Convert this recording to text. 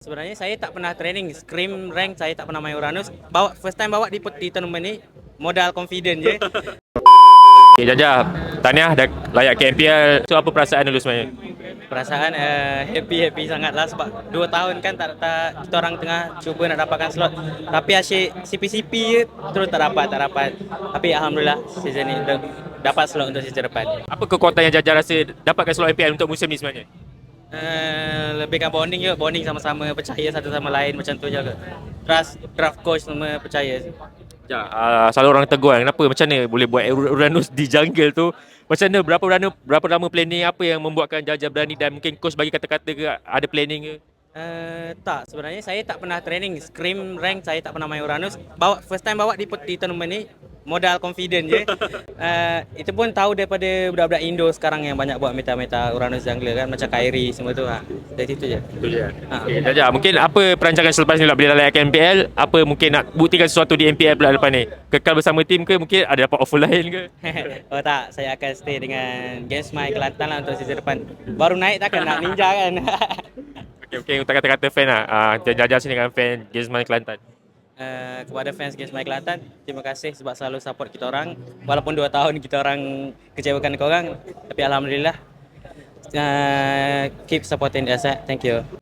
Sebenarnya saya tak pernah training. Scream rank saya tak pernah main Uranus. Bawa First time bawa di, di tournament ni Modal confident je. Okay, Jaja, tahniah dah layak ke MPL. So apa perasaan dulu sebenarnya? Perasaan uh, happy-happy sangat lah Sebab 2 tahun kan tak, tak, kita orang tengah cuba nak dapatkan slot. Tapi asyik CP-CP je terus tak dapat, tak dapat. Tapi Alhamdulillah season ni dapat slot untuk season depan. Apa kekuatan yang Jaja rasa dapatkan slot MPL untuk musim ni sebenarnya? Uh, lebihkan bonding je, bonding sama-sama percaya satu sama lain macam tu je ke. Trust draft coach semua percaya. Ja, uh, selalu orang tegur kan, kenapa macam mana boleh buat Uranus di jungle tu? Macam mana berapa lama berapa lama planning apa yang membuatkan Jaja berani dan mungkin coach bagi kata-kata ke ada planning ke? Uh, tak, sebenarnya saya tak pernah training Scream rank saya tak pernah main Uranus bawa First time bawa di, di tournament ni Modal confident je uh, Itu pun tahu daripada budak-budak Indo sekarang yang banyak buat meta-meta Uranus jungler kan Macam Kyrie semua tu ha. Dari situ je Itu je. Ha. Okay, Jaja, mungkin apa perancangan selepas ni lah bila layak MPL? Apa mungkin nak buktikan sesuatu di MPL pula lepas ni? Kekal bersama tim ke? Mungkin ada dapat offer lain ke? oh tak, saya akan stay dengan Games My Kelantan lah untuk season depan Baru naik takkan nak ninja kan Okay, okay, untuk kata-kata fan lah. Uh, Jaja sini dengan fan Gizman Kelantan. Uh, kepada fans Games My Kelantan, terima kasih sebab selalu support kita orang. Walaupun 2 tahun kita orang kecewakan korang, tapi alhamdulillah uh, keep supporting us. Thank you.